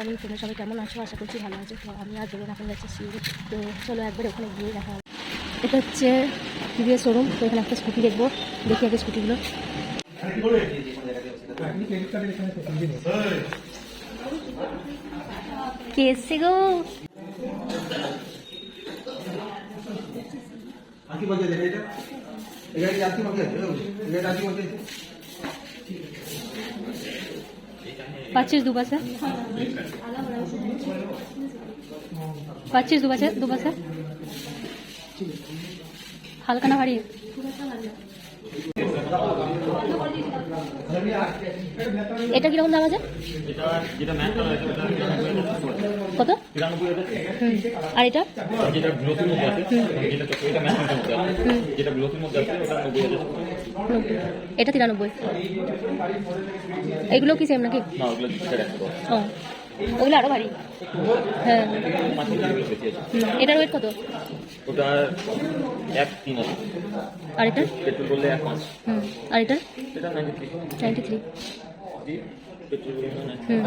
Morning তোমরা সবাই কেমন আছো? আশা করছি ভালো আছো। তো আমি আর বেরোন এখন যাচ্ছি সিউড়ি তো চলো একবার ওখানে গিয়ে দেখা এটা হচ্ছে টিভিএস শোরুম তো এখানে একটা স্কুটি দেখব। দেখি আগে স্কুটিগুলো কে এসছে গো? দেখে এটা। এটা কি আঁকি বাজে এটা আঁকি বাজে পাচ্ছিস দু বাসে পাচ্ছিস দু বাসে দু বাসা হালকা না এটা কীরকম দাম আছে? কত। আর এটা? যেটা গ্লোসির মধ্যে আছে যেটা এটা ম্যাচ মধ্যে আছে যেটা গ্লোসির মধ্যে আছে ওটা নব্বই এটা তিরানব্বই। এগুলো কি সেম নাকি? না ওগুলো ও। ওগুলো আরও ভারী। হ্যাঁ। এটার ওয়েট কত? ওটা এক তিন আছে আর এটা? পেট্রোল করলে এক পাঁচ হুম। আর এটা? এটা ninety three ninety three petrol হুম।